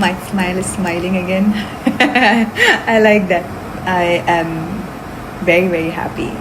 My smile is smiling again. I like that. I am very, very happy.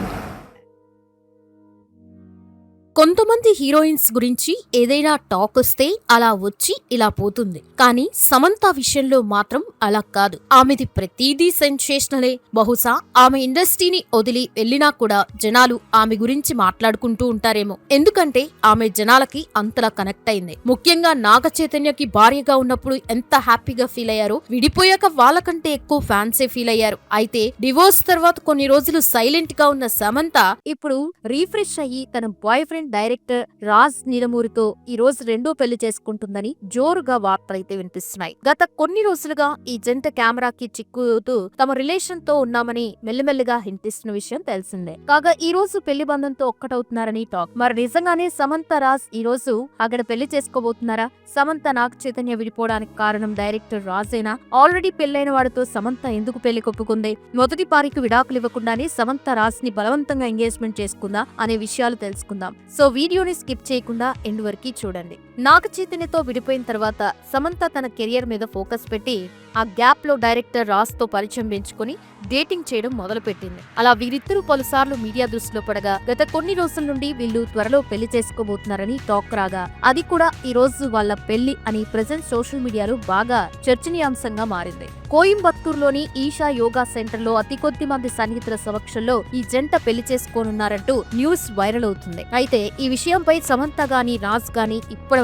కొంతమంది heroines గురించి ఏదైనా talk వస్తే అలా వచ్చి ఇలా పోతుంది. కానీ సమంత విషయంలో మాత్రం అలా కాదు. ఆమెది ప్రతిదీ సెన్సేషనలే. బహుశా ఆమె ఇండస్ట్రీని వదిలి వెళ్ళినా కూడా జనాలు ఆమె గురించి మాట్లాడుకుంటూ ఉంటారేమో. ఎందుకంటే ఆమె జనాలకి అంతలా కనెక్ట్ అయింది. ముఖ్యంగా నాగ చైతన్యకి భార్యగా ఉన్నప్పుడు ఎంత హ్యాపీగా ఫీల్ అయ్యారో విడిపోయాక వాళ్ళకంటే ఎక్కువ ఫ్యాన్సే ఫీల్ అయ్యారు. అయితే డివోర్స్ తర్వాత కొన్ని రోజులు సైలెంట్గా ఉన్న సమంత ఇప్పుడు రీఫ్రెష్ అయ్యి తన బాయ్ ఫ్రెండ్ డైరెక్టర్ రాజ్ నిలమూరితో ఈ రోజు రెండో పెళ్ళి చేసుకుంటుందని జోరుగా వార్తలైతే వినిపిస్తున్నాయి. గత కొన్ని రోజులుగా ఈ జంట కెమెరాకి చిక్కుతూ తమ రిలేషన్తో ఉన్నామని మెల్లిమెల్లిగా హింటిస్తున్న విషయం తెలిసిందే. కాగా ఈ రోజు పెళ్ళి బంధంతో ఒక్కటవుతున్నారని టాక్. మరి నిజంగానే సమంత రాజ్ ఈ రోజు అక్కడ పెళ్ళి చేసుకోబోతున్నారా? సమంత నాగ చైతన్య విడిపోవడానికి కారణం డైరెక్టర్ రాజేనా? ఆల్రెడీ పెళ్ళైన వాడితో సమంత ఎందుకు పెళ్ళి కొప్పుకుంది? మొదటి పారికి విడాకులు ఇవ్వకుండానే సమంత రాజ్ని బలవంతంగా ఎంగేజ్మెంట్ చేసుకుందా? అనే విషయాలు తెలుసుకుందాం. సో వీడియోని స్కిప్ చేయకుండా ఎండ్ వరకు చూడండి. నాగచైతన్యతో విడిపోయిన తర్వాత సమంత తన కెరియర్ మీద ఫోకస్ పెట్టి ఆ గ్యాప్లో డైరెక్టర్ రాస్తో పరిచయం పెంచుకుని డేటింగ్ చేయడం మొదలుపెట్టింది. అలా వీరిద్దరూ పలుసార్లు మీడియా దృష్టిలో పడగా గత కొన్ని రోజుల నుండి వీళ్ళు త్వరలో పెళ్ళి చేసుకోబోతున్నారని టాక్ రాగా అది కూడా ఈ రోజు వాళ్ళ పెళ్ళి అని ప్రజెంట్ సోషల్ మీడియాలో బాగా చర్చనీయాంశంగా మారింది. కోయంబత్తూరులోని ఈషా యోగా సెంటర్లో అతి కొద్ది మంది సన్నిహితుల సమక్షంలో ఈ జంట పెళ్ళి చేసుకోనున్నారంటూ న్యూస్ వైరల్ అవుతుంది. అయితే ఈ విషయంపై సమంత గాని రాజ్ గాని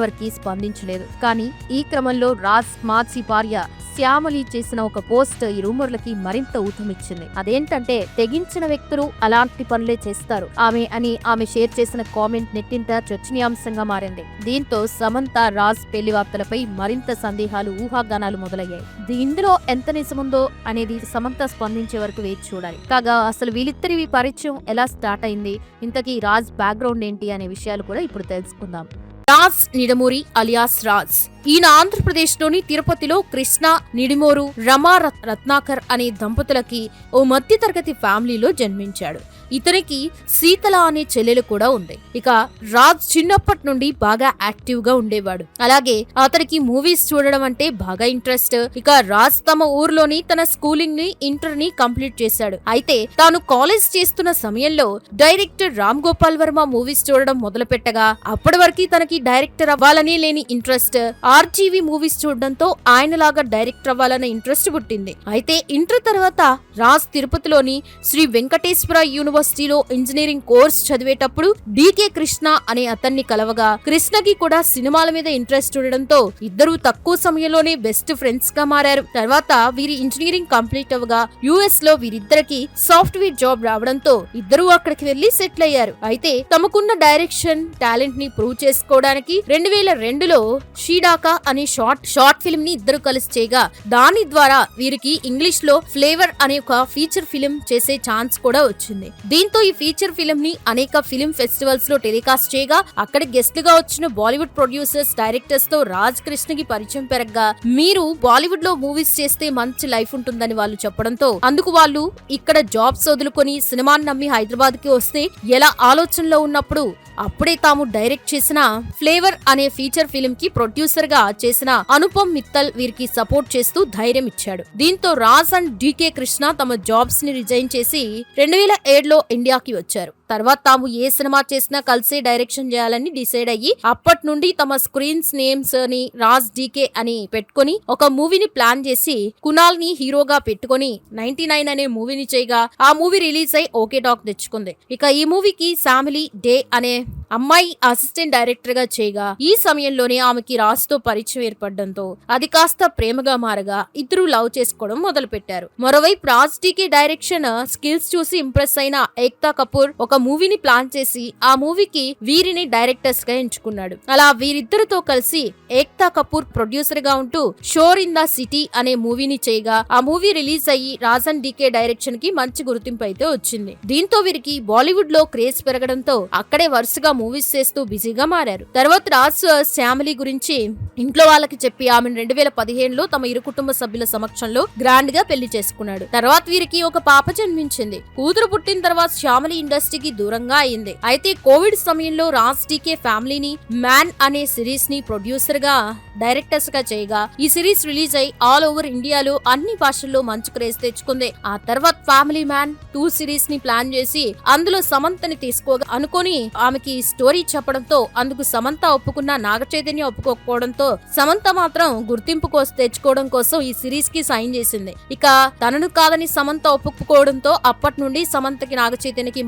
ఇప్పటివరకు స్పందించలేదు. కానీ ఈ క్రమంలో రాజ్ మాత్సి భార్య శ్యామలి చేసిన ఒక పోస్ట్ ఈ రూమర్లకి మరింత ఊతమిచ్చింది. అదేంటంటే తెగించిన వ్యక్తులు అలాంటి పనులే చేస్తారు. ఆమె అని ఆమె షేర్ చేసిన కామెంట్ నెట్టింట చర్చనీయాంశంగా మారింది. దీంతో సమంత రాజ్ పెళ్ళి వార్తలపై మరింత సందేహాలు ఊహాగానాలు మొదలయ్యాయి. దీ- ఇందులో ఎంత నిజముందో అనేది సమంత స్పందించే వరకు వేచి చూడాలి. కాగా అసలు వీళ్ళిద్దరి పరిచయం ఎలా స్టార్ట్ అయింది? ఇంతకీ రాజ్ బ్యాక్గ్రౌండ్ ఏంటి? అనే విషయాలు కూడా ఇప్పుడు తెలుసుకుందాం. రాజ్ నిడమూరి అలియాస్ రాజ్ ఈయన ఆంధ్రప్రదేశ్లోని తిరుపతిలో కృష్ణ నిడిమోరు రమా రత్- రత్నాకర్ అనే దంపతులకి ఓ మధ్యతరగతి ఫ్యామిలీలో జన్మించాడు. ఇతనికి శీతల అనే చెల్లెలు కూడా ఉంది. ఇక రాజ్ చిన్నప్పటి నుండి బాగా యాక్టివ్గా ఉండేవాడు. అలాగే అతనికి మూవీస్ చూడడం అంటే బాగా ఇంట్రెస్ట్. ఇక రాజ్ తమ ఊర్లోని తన స్కూలింగ్ని ఇంటర్ని కంప్లీట్ చేశాడు. అయితే తాను కాలేజ్ చేస్తున్న సమయంలో డైరెక్టర్ రామ్ గోపాల్ వర్మ మూవీస్ చూడడం మొదలు పెట్టగా అప్పటి వరకు తనకి డైరెక్టర్ అవ్వాలని లేని ఇంట్రెస్ట్. ఆర్జీవి మూవీస్ చూడడంతో ఆయనలాగా డైరెక్టర్ అవ్వాలన్న ఇంట్రెస్ట్ పుట్టింది. అయితే ఇంటర్ తర్వాత రాజ్ తిరుపతిలోని శ్రీ వెంకటేశ్వర యూనివర్సిటీలో ఇంజనీరింగ్ కోర్స్ చదివేటప్పుడు డికే కృష్ణ అనే అతన్ని కలవగా కృష్ణకి కూడా సినిమాల మీద ఇంట్రెస్ట్ ఉండడంతో ఇద్దరు తక్కువ సమయంలోనే బెస్ట్ ఫ్రెండ్స్గా మారారు. తర్వాత వీరి ఇంజనీరింగ్ కంప్లీట్ అవ్వగా యుఎస్లో వీరిద్దరికి సాఫ్ట్వేర్ జాబ్ రావడంతో ఇద్దరూ అక్కడికి వెళ్ళి సెటిల్ అయ్యారు. అయితే తమకున్న డైరెక్షన్ టాలెంట్ని ప్రూవ్ చేసుకోవడానికి రెండు వేల రెండులో షీడాక అనే షార్ట్ షార్ట్ ఫిల్మ్ని ఇద్దరు కలిసి చేయగా దాని ద్వారా వీరికి ఇంగ్లీష్లో ఫ్లేవర్ అనే ఒక ఫీచర్ ఫిల్మ్ చేసే ఛాన్స్ కూడా వచ్చింది. దీంతో ఈ ఫీచర్ ఫిల్మ్ని అనేక ఫిల్మ్ ఫెస్టివల్స్లో టెలికాస్ట్ చేయగా అక్కడ గెస్ట్గా వచ్చిన బాలీవుడ్ ప్రొడ్యూసర్స్ డైరెక్టర్స్తో రాజ్ కృష్ణకి పరిచయం పెరగగా మీరు బాలీవుడ్లో మూవీస్ చేస్తే మంచి లైఫ్ ఉంటుందని వాళ్ళు చెప్పడంతో అందుకు వాళ్ళు ఇక్కడ జాబ్స్ వదులుకొని సినిమాని నమ్మి హైదరాబాద్కి వస్తే ఎలా ఆలోచనలో ఉన్నప్పుడు అప్పుడే తాము డైరెక్ట్ చేసిన ఫ్లేవర్ అనే ఫీచర్ ఫిల్మ్కి ప్రొడ్యూసర్గా చేసిన అనుపమ్ మిత్తల్ వీరికి సపోర్ట్ చేస్తూ ధైర్యం ఇచ్చాడు. దీంతో రాజ్ అండ్ డీకే కృష్ణ తమ జాబ్స్ని రిజైన్ చేసి రెండు వేల ఏడులో ఇండియాకి వచ్చారు. తర్వాత తాము ఏ సినిమా చేసినా కలిసే డైరెక్షన్ చేయాలని డిసైడ్ అయ్యి అప్పటి నుండి తమ స్క్రీన్స్ నేమ్స్ని రాజ్ డీకే అని పెట్టుకొని ఒక మూవీని ప్లాన్ చేసి కునాల్ని హీరోగా పెట్టుకొని నైన్టీ నైన్ అనే మూవీని చేయగా ఆ మూవీ రిలీజ్ అయి ఓకే టాక్ తెచ్చుకుంది. ఇక ఈ మూవీకి ఫ్యామిలీ డే అనే అమ్మాయి అసిస్టెంట్ డైరెక్టర్గా చేయగా ఈ సమయంలోనే ఆమెకి రాజ్తో పరిచయం ఏర్పడడంతో అది కాస్త ప్రేమగా మారగా ఇద్దరు లవ్ చేసుకోవడం మొదలు పెట్టారు మరోవైపు Raj D K direction skills చూసి ఇంప్రెస్ అయిన ఏక్తా కపూర్ ఒక మూవీని ప్లాన్ చేసి ఆ మూవీకి వీరిని డైరెక్టర్స్గా ఎంచుకున్నాడు. అలా వీరిద్దరితో కలిసి ఏక్తా కపూర్ ప్రొడ్యూసర్గా ఉంటూ షోర్ ఇన్ ద సిటీ అనే మూవీని చేయగా ఆ మూవీ రిలీజ్ అయ్యి రాజన్ డీకే డైరెక్షన్కి మంచి గుర్తింపు అయితే వచ్చింది. దీంతో వీరికి బాలీవుడ్లో క్రేజ్ పెరగడంతో అక్కడే వరుసగా మూవీస్ చేస్తూ బిజీగా మారారు. తర్వాత రాజ్ ఫ్యామిలీ గురించి ఇంట్లో వాళ్ళకి చెప్పి ఆమెను రెండు వేల పదిహేనులో తమ ఇరు కుటుంబ సభ్యుల సమక్షంలో గ్రాండ్గా పెళ్ళి చేసుకున్నాడు. తర్వాత వీరికి ఒక పాప జన్మించింది. కూతురు పుట్టిన తర్వాత శ్యామలి ఇండస్ట్రీకి ఫ్యామిలీకి దూరంగా అయింది. అయితే కోవిడ్ సమయంలో రాజ్ టీకే ఫ్యామిలీని మ్యాన్ అనే సిరీస్ని ప్రొడ్యూసర్గా డైరెక్టర్స్గా చేయగా ఈ సిరీస్ రిలీజ్ అయి ఆల్ ఓవర్ ఇండియాలో అన్ని భాషల్లో మంచు క్రేజ్ తెచ్చుకుంది. ఆ తర్వాత ఫ్యామిలీ మ్యాన్ టూ సిరీస్ని ప్లాన్ చేసి అందులో సమంతని తీసుకోగా అనుకుని ఆమెకి స్టోరీ చెప్పడంతో అందుకు సమంత ఒప్పుకున్న నాగ చైతన్య ఒప్పుకోకపోవడంతో సమంత మాత్రం గుర్తింపు కోసం తెచ్చుకోవడం కోసం ఈ సిరీస్కి సైన్ చేసింది. ఇక తనను కాదని సమంత ఒప్పుకోవడంతో అప్పటి నుండి సమంతకి నాగ చైతన్యకి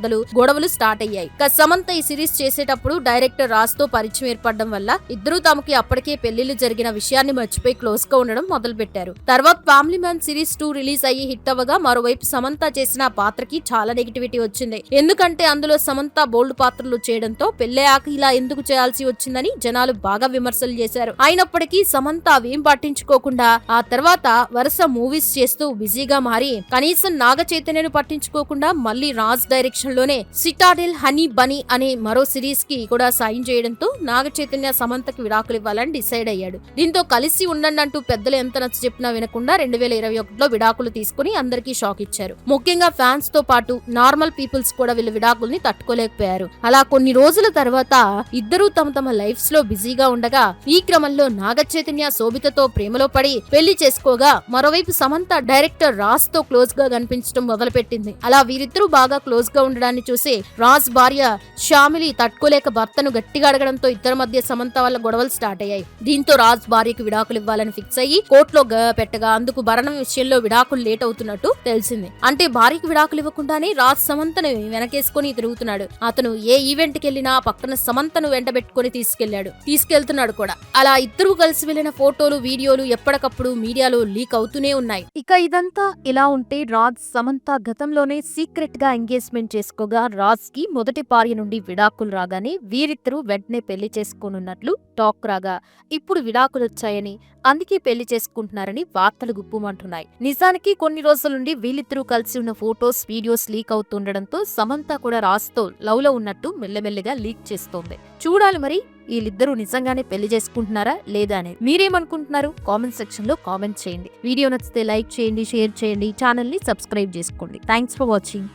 మనస్పర్ధలు గొడవలు స్టార్ట్ అయ్యాయి. ఇక సమంత ఈ సిరీస్ చేసేటప్పుడు డైరెక్టర్ రాజ్తో పరిచయం ఏర్పడడం వల్ల ఇద్దరు తమకి అప్పటికే పెళ్ళిళ్ళు జరిగిన విషయాన్ని మర్చిపోయి క్లోజ్గా ఉండడం మొదలు పెట్టారు తర్వాత family man series two release అయ్యి హిట్ అవ్వగా మరోవైపు సమంత చేసిన పాత్రకి చాలా నెగిటివిటీ వచ్చింది. ఎందుకంటే అందులో సమంత బోల్డ్ పాత్రలు చేయడంతో పెళ్ళయ్యాక ఇలా ఎందుకు చేయాల్సి వచ్చిందని జనాలు బాగా విమర్శలు చేశారు. అయినప్పటికీ సమంత అవేం పట్టించుకోకుండా ఆ తర్వాత వరుస మూవీస్ చేస్తూ బిజీగా మారి కనీసం నాగ చైతన్యను పట్టించుకోకుండా మళ్ళీ రాజ్ డైరెక్షన్ లోనే సిటాడెల్ హనీ బనీ అనే మరో సిరీస్కి కూడా సైన్ చేయడంతో నాగ చైతన్య సమంతకి విడాకులు ఇవ్వాలని డిసైడ్ అయ్యాడు. దీంతో కలిసి ఉండండి అంటూ పెద్దలు ఎంత నచ్చ చెప్పినా వినకుండా రెండు వేల ఇరవై ఒకటిలో విడాకులు తీసుకుని అందరికీ షాక్ ఇచ్చారు. ముఖ్యంగా ఫ్యాన్స్తో పాటు నార్మల్ పీపుల్స్ కూడా వీళ్ళ విడాకుల్ని తట్టుకోలేకపోయారు. అలా కొన్ని రోజుల తర్వాత ఇద్దరూ తమ తమ లైఫ్స్లో బిజీగా ఉండగా ఈ క్రమంలో నాగ చైతన్య శోభితతో ప్రేమలో పడి పెళ్ళి చేసుకోగా మరోవైపు సమంత డైరెక్టర్ రాజ్తో క్లోజ్గా కనిపించడం మొదలుపెట్టింది. అలా వీరిద్దరూ బాగా క్లోజ్గా ఉండడాన్ని చూసి రాజ్ భార్య షామిలి తట్టుకోలేక భర్తను గట్టిగా అడగడంతో ఇద్దరి మధ్య సమంత వల్ల గొడవలు స్టార్ట్ అయ్యాయి. దీంతో రాజ్ భార్యకు విడాకులు ఇవ్వాలని ఫిక్స్ అయ్యి కోర్టులో పెట్టగా అందుకు భరణం విషయంలో విడాకులు లేట్ అవుతున్నట్టు తెలిసింది. అంటే భార్యకు విడాకులు ఇవ్వకుండానే రాజ్ సమంతను వెనకేసుకుని తిరుగుతున్నాడు. అతను ఏ ఈవెంట్కి వెళ్ళినా పక్కన సమంతను వెంటబెట్టుకుని తీసుకెళ్ళాడు తీసుకెళ్తున్నాడు కూడా. అలా ఇద్దరు కలిసి వెళ్ళిన ఫోటోలు వీడియోలు ఎప్పటికప్పుడు మీడియాలో లీక్ అవుతూనే ఉన్నాయి. ఇక ఇదంతా ఇలా ఉంటే రాజ్ సమంత గతంలోనే సీక్రెట్గా ఎంగేజ్మెంట్ చేసి చేసుకోగా రాజ్కి మొదటి భార్య నుండి విడాకులు రాగానే వీరిద్దరూ వెంటనే పెళ్ళి చేసుకోనున్నట్లు టాక్ రాగా ఇప్పుడు విడాకులు వచ్చాయని అందుకే పెళ్ళి చేసుకుంటున్నారని వార్తలు గుప్పుమంటున్నాయి. నిజానికి కొన్ని రోజుల నుండి వీళ్ళిద్దరూ కలిసి ఉన్న ఫోటోస్ వీడియోస్ లీక్ అవుతుండడంతో సమంత కూడా రాజ్తో లవ్లో ఉన్నట్టు మెల్లమెల్లగా లీక్ చేస్తోంది. చూడాలి మరి వీళ్ళిద్దరూ నిజంగానే పెళ్ళి చేసుకుంటున్నారా లేదా అనేది మీరేమనుకుంటున్నారు? కామెంట్ సెక్షన్లో కామెంట్ చేయండి. వీడియో నచ్చితే లైక్ చేయండి షేర్ చేయండి ఛానల్ని సబ్స్క్రైబ్ చేసుకోండి. Thanks for watching.